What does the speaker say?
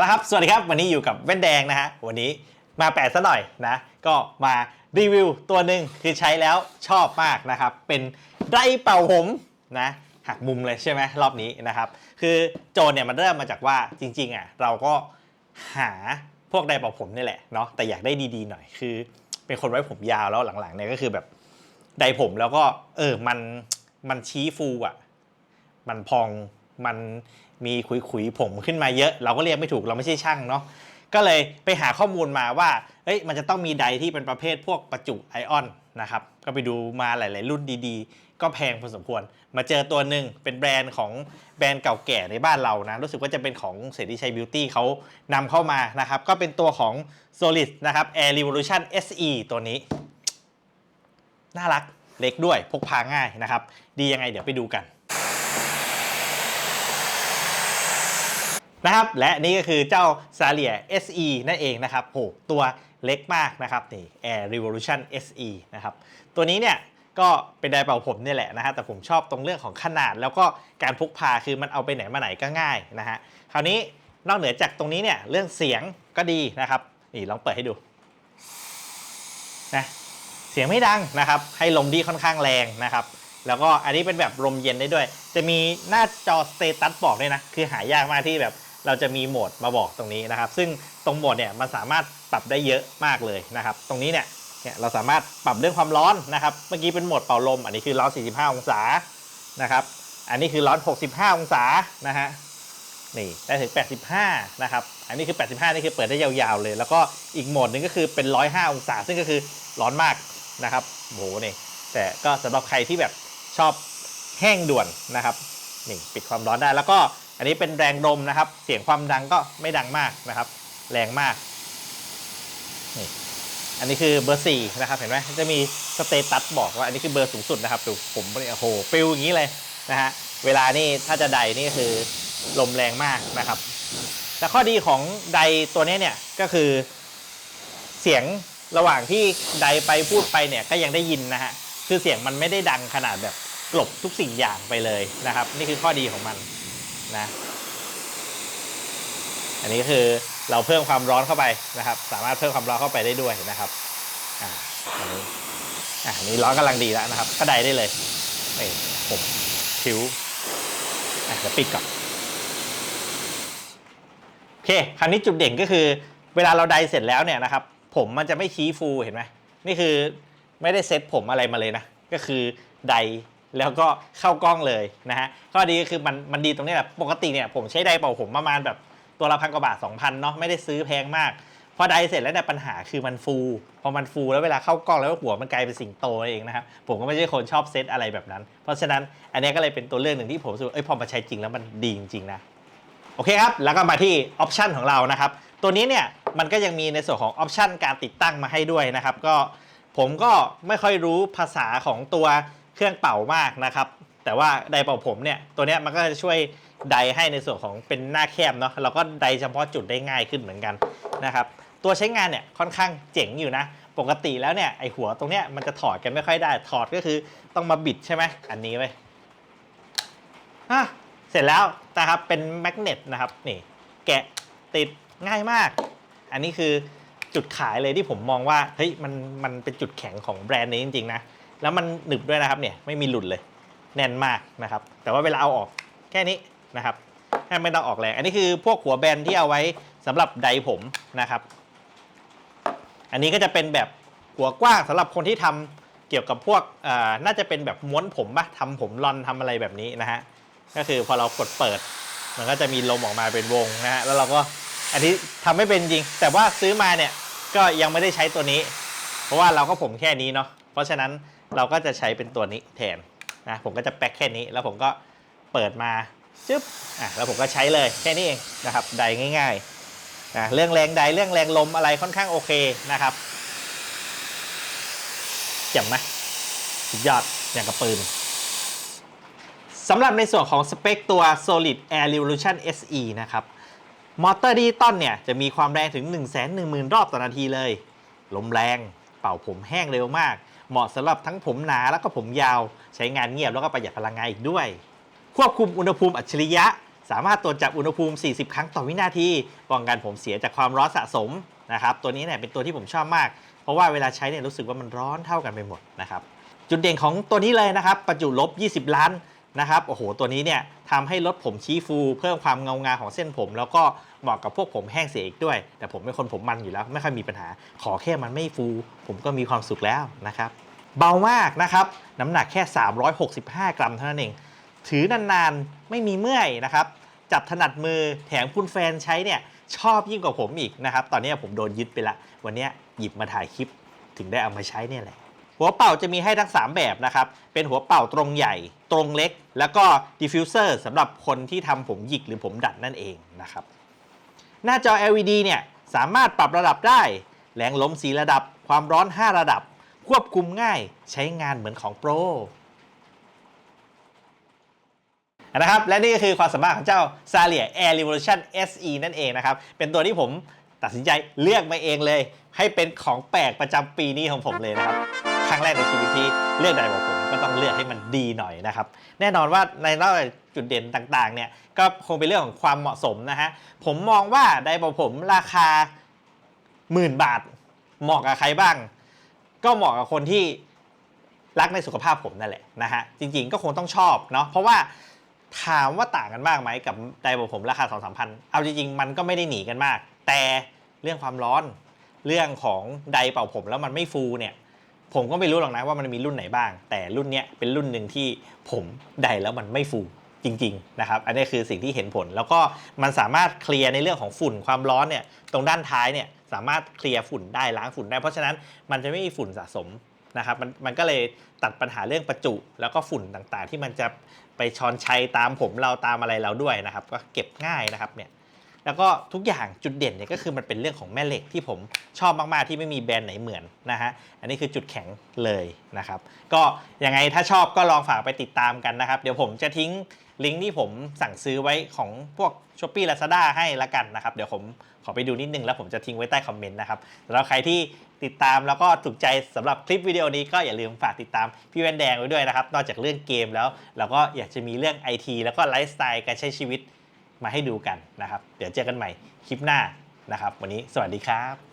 เอาละครับ สวัสดีครับ วันนี้อยู่กับแว่นแดงนะฮะ วันนี้มาแปะซะหน่อยนะ ก็มารีวิวตัวหนึ่งคือใช้แล้วชอบมากนะครับ เป็นไดร์เป่าผมนะ หักมุมเลยใช่ไหมรอบนี้นะครับ คือโจทย์เนี่ยมันเริ่มมาจากว่าจริงๆอะเราก็หาพวกไดเป่าผมนี่แหละเนาะ แต่อยากได้ดีๆหน่อย คือเป็นคนไว้ผมยาวแล้วหลังๆเนี่ยก็คือแบบไดผมแล้วก็เออ มัน มันชี้ฟูอะ มันพอง มัน มีขุยๆผมขึ้นมาเยอะ เราก็เรียกไม่ถูกเราไม่ใช่ช่างเนาะก็เลยไปหาข้อมูลมาว่าเอ้ยมันจะต้องมีไดที่เป็นประเภทพวกประจุไอออนนะครับก็ไปดูมาหลาย ๆ รุ่นดีๆ ก็แพงพอสมควร มาเจอตัวหนึ่งเป็นแบรนด์ของแบรนด์เก่าแก่ในบ้านเรานะ รู้สึกว่าจะเป็นของเสรีชัยบิวตี้เขานำเข้ามานะครับ ก็เป็นตัวของ Solid นะครับ Air Revolution SE ตัวนี้ น่ารักเล็กด้วยพกพาง่ายนะครับ ดียังไงเดี๋ยวไปดูกัน นะครับ และนี่ก็คือเจ้า s a l i a SE นั่นเองนะครับโหตัวเล็กมากนะครับนี่ Air Revolution SE นะครับตัวนี้เนี่ยก็เป็นไดร์เป่าผมเนี่ยแหละนะฮะแต่ผมชอบตรงเรื่องของขนาด แล้วก็การพกพาคือมันเอาไปไหนมาไหนก็ง่ายนะฮะคราวนี้นอกเหนือจากตรงนี้เนี่ยเรื่องเสียงก็ดีนะครับนี่ลองเปิดให้ดูนะเสียงไม่ดังนะครับ ให้ลมที่ค่อนข้างแรงนะครับ แล้วก็อันนี้เป็นแบบลมเย็นได้ด้วย จะมีหน้าจอสเตตัสบอกด้วยนะ คือหายากมากที่แบบ เราจะมีโหมดมาบอกตรงนี้นะครับ ซึ่งตรงโหมดเนี่ยมันสามารถปรับได้เยอะมากเลยนะครับ ตรงนี้เนี่ยเนี่ยเราสามารถปรับเรื่องความร้อนนะครับ เมื่อกี้เป็นโหมดเป่าลม อันนี้คือร้อน 45 องศานะครับ อันนี้คือร้อน 65 องศานะฮะนี่ได้ถึง 85 นะครับ อันนี้คือ 85 นี่คือเปิดได้ยาวๆเลย แล้วก็อีกโหมดหนึ่งก็คือเป็น 105 องศา ซึ่งก็คือร้อนมากนะครับโหนี่แต่ก็สำหรับใครที่แบบชอบแห้งด่วนนะครับนี่ปิดความร้อนได้แล้วก็ อันนี้เป็นแรงลมนะครับ เสียงความดังก็ไม่ดังมากนะครับ แรงมากนี่อันนี้คือเบอร์สี่นะครับเห็นไหมจะมีสเตตัสบอกว่าอันนี้คือเบอร์สูงสุดนะครับดูผมเนี่ยโอ้โหปิวอย่างนี้เลยนะฮะเวลานี่ถ้าจะไดนี่คือลมแรงมากนะครับ แต่ข้อดีของไดตัวนี้เนี่ยก็คือ เสียงระหว่างที่ไดไปพูดไปเนี่ยก็ยังได้ยินนะฮะคือเสียงมันไม่ได้ดังขนาดแบบกลบทุกสิ่งอย่างไปเลยนะครับ นี่คือข้อดีของมัน นะ อันนี้คือเราเพิ่มความร้อนเข้าไปนะครับ สามารถเพิ่มความร้อนเข้าไปได้ด้วยนะครับอ่าอันนี้อ่าอันนี้ร้อนกำลังดีแล้วนะครับก็ได้ได้เลยนี่ผมผิวอะเดี๋ยวปิดก่อนโอเคคราวนี้จุดเด่นก็คือ เวลาเราไดเสร็จแล้วเนี่ยนะครับ ผมมันจะไม่ชี้ฟูเห็นไหมนี่คือไม่ได้เซ็ตผมอะไรมาเลยนะ ก็คือได แล้วก็เข้ากล้องเลยนะฮะข้อดีก็คือมันมันดีตรงนี้แหละปกติเนี่ยผมใช้ไดเป่าผมประมาณแบบตัวละพันกว่าบาท2,000เนาะไม่ได้ซื้อแพงมากพอไดเสร็จแล้วเนี่ยปัญหาคือมันฟู พอมันฟูแล้วเวลาเข้ากล้องแล้วหัวมันกลายเป็นสิงโตเองนะครับผมก็ไม่ใช่คนชอบเซตอะไรแบบนั้น เพราะฉะนั้นอันนี้ก็เลยเป็นตัวเลือกหนึ่งที่ผมรู้สึกว่าเอ้ยพอมาใช้จริงแล้วมันดีจริงๆนะโอเคครับ แล้วก็มาที่ออปชันของเรานะครับ ตัวนี้เนี่ยมันก็ยังมีในส่วนของออปชันการติดตั้งมาให้ด้วยนะครับ ก็ผมก็ไม่ค่อยรู้ภาษาของตัว เครื่องเป่ามากนะครับ แต่ว่าไดร์เป่าผมเนี่ยตัวเนี้ยมันก็จะช่วยไดร์ให้ในส่วนของเป็นหน้าแคบเนาะเราก็ไดร์เฉพาะจุดได้ง่ายขึ้นเหมือนกันนะครับตัวใช้งานเนี่ยค่อนข้างเจ๋งอยู่นะ ปกติแล้วเนี่ยไอหัวตรงเนี้ยมันจะถอดกันไม่ค่อยได้ถอดก็คือต้องมาบิดใช่ไหมอันนี้ไว้ยอะเสร็จแล้วนะครับเป็นแมกเนตนะครับนี่แกะติดง่ายมาก อันนี้คือจุดขายเลยที่ผมมองว่าเฮ้ยมันมันเป็นจุดแข็งของแบรนด์นี้จริงๆนะ แล้วมันหนึบด้วยนะครับเนี่ยไม่มีหลุดเลยแน่นมากนะครับ แต่ว่าเวลาเอาออกแค่นี้นะครับแค่ไม่ต้องออกแรงอันนี้คือพวกหัวแบนที่เอาไว้สำหรับไดผมนะครับ อันนี้ก็จะเป็นแบบหัวกว้างสำหรับคนที่ทำเกี่ยวกับพวกอ่าน่าจะเป็นแบบม้วนผมปะทำผมรอนทำอะไรแบบนี้นะฮะก็คือพอเรากดเปิด มันก็จะมีลมออกมาเป็นวงนะฮะแล้วเราก็อันนี้ทำไม่เป็นจริง แต่ว่าซื้อมาเนี่ยก็ยังไม่ได้ใช้ตัวนี้ เพราะว่าเราก็ผมแค่นี้เนาะเพราะฉะนั้น เราก็จะใช้เป็นตัวนี้แทนนะผมก็จะแป๊กแค่นี้ แล้วผมก็เปิดมาจึ๊บอะแล้วผมก็ใช้เลยแค่นี้เองนะครับไดง่ายๆนะเรื่องแรงไดเรื่องแรงลมอะไรค่อนข้างโอเคนะครับเจ๋งไหมสุดยอดอย่างกับปืนสำหรับในส่วนของสเปคตัว Solid Air Revolution SE นะครับมอเตอร์ดิจิตอลเนี่ยจะมีความแรงถึง 1 1 0 0 0 0 รอบต่อนาทีเลย ลมแรง เป่าผมแห้งเร็วมาก เหมาะสำหรับทั้งผมหนาแล้วก็ผมยาว ใช้งานเงียบแล้วก็ประหยัดพลังงานอีกด้วย ควบคุมอุณหภูมิอัจฉริยะ สามารถตรวจจับอุณหภูมิ 40 ครั้งต่อวินาทีป้องกันผมเสียจากความร้อนสะสมนะครับตัวนี้เนี่ยเป็นตัวที่ผมชอบมาก เพราะว่าเวลาใช้เนี่ยรู้สึกว่ามันร้อนเท่ากันไปหมดนะครับจุดเด่นของตัวนี้เลยนะครับประจุลบ 20 ล้านนะครับโอ้โหตัวนี้เนี่ยทำให้ลดผมชี้ฟู เพิ่มความเงางาของเส้นผม แล้วก็ เหมาะกับพวกผมแห้งเสียอีกด้วย แต่ผมเป็นคนผมมันอยู่แล้ว ไม่ค่อยมีปัญหา ขอแค่มันไม่ฟู ผมก็มีความสุขแล้วนะครับ เบามากนะครับ น้ำหนักแค่ 365 กรัมเท่านั้นเอง ถือนานๆ ไม่มีเมื่อยนะครับ จับถนัดมือแถมคุณแฟนใช้เนี่ยชอบยิ่งกว่าผมอีกนะครับ ตอนนี้ผมโดนยึดไปละ วันนี้หยิบมาถ่ายคลิปถึงได้เอามาใช้เนี่ยแหละ หัวเป่าจะมีให้ทั้ง 3 แบบนะครับ เป็นหัวเป่าตรงใหญ่ ตรงเล็ก แล้วก็ดิฟฟิวเซอร์สำหรับคนที่ทำผมหยิกหรือผมดัดนั่นเองนะครับ หน้าจอ LED เนี่ยสามารถปรับระดับได้ แรงลม 4 ระดับ ความร้อน 5 ระดับ ควบคุมง่ายใช้งานเหมือนของโปรนะครับและนี่ก็คือความสามารถของเจ้า s a l i a Air Revolution SE นั่นเองนะครับ เป็นตัวที่ผมตัดสินใจเลือกมาเองเลย ให้เป็นของแปลกประจำปีนี้ของผมเลยนะครับ ครั้งแรกในชีวิตที่เลือกไดร์บอกผมก็ต้องเลือกให้มันดีหน่อยนะครับ แน่นอนว่าในนอก จุดเด่นต่างๆเนี่ยก็คงเป็นเรื่องของความเหมาะสมนะฮะผมมองว่าไดร์บผมราคาหมื่นบาท เหมาะกับใครบ้าง ก็เหมาะกับคนที่รักในสุขภาพผมนั่นแหละนะฮะจริงๆก็คงต้องชอบเนาะเพราะว่าถามว่าต่างกันมากไหมกับไดร์บผมราคาสองสามพันเอาจริงๆ มันก็ไม่ได้หนีกันมาก แต่เรื่องความร้อนเรื่องของไดเป่าผมแล้วมันไม่ฟูเนี่ยผมก็ไม่รู้หรอกนะว่ามันมีรุ่นไหนบ้าง แต่รุ่นเนี้ยเป็นรุ่นหนึ่งที่ผมไดแล้วมันไม่ฟู จริงๆนะครับอันนี้คือสิ่งที่เห็นผล แล้วก็มันสามารถเคลียร์ในเรื่องของฝุ่นความร้อนเนี่ยตรงด้านท้ายเนี่ยสามารถเคลียร์ฝุ่นได้ล้างฝุ่นได้ เพราะฉะนั้นมันจะไม่มีฝุ่นสะสมนะครับมันมันก็เลยตัดปัญหาเรื่องประจุ แล้วก็ฝุ่นต่างๆ ที่มันจะไปช้อนชัยตามผมเราตามอะไรเราด้วยนะครับ ก็เก็บง่ายนะครับเนี่ย แล้วก็ทุกอย่างจุดเด่นเนี่ยก็คือมันเป็นเรื่องของแม่เหล็กที่ผมชอบมากๆที่ไม่มีแบรนด์ไหนเหมือนนะฮะอันนี้คือจุดแข็งเลยนะครับก็ยังไงถ้าชอบก็ลองฝากไปติดตามกันนะครับ เดี๋ยวผมจะทิ้งลิงก์ที่ผมสั่งซื้อไว้ของพวก s h อ p e e Lazada ให้ละกันนะครับ เดี๋ยวผมขอไปดูนิดนึงแล้วผมจะทิ้งไว้ใต้คอมเมนต์นะครับสำหรับใครที่ติดตามแล้วก็ถูกใจสำหรับคลิปวิดีโอนี้ก็อย่าลืมฝากติดตามพี่แว่นแดงไว้ด้วยนะครับ นอกจากเรื่องเกมแล้ว เราก็อยากจะมีเรื่อง IT แล้วก็ไลฟ์สไตล์การใช้ชีวิต มาให้ดูกันนะครับ เดี๋ยวเจอกันใหม่คลิปหน้านะครับ วันนี้สวัสดีครับ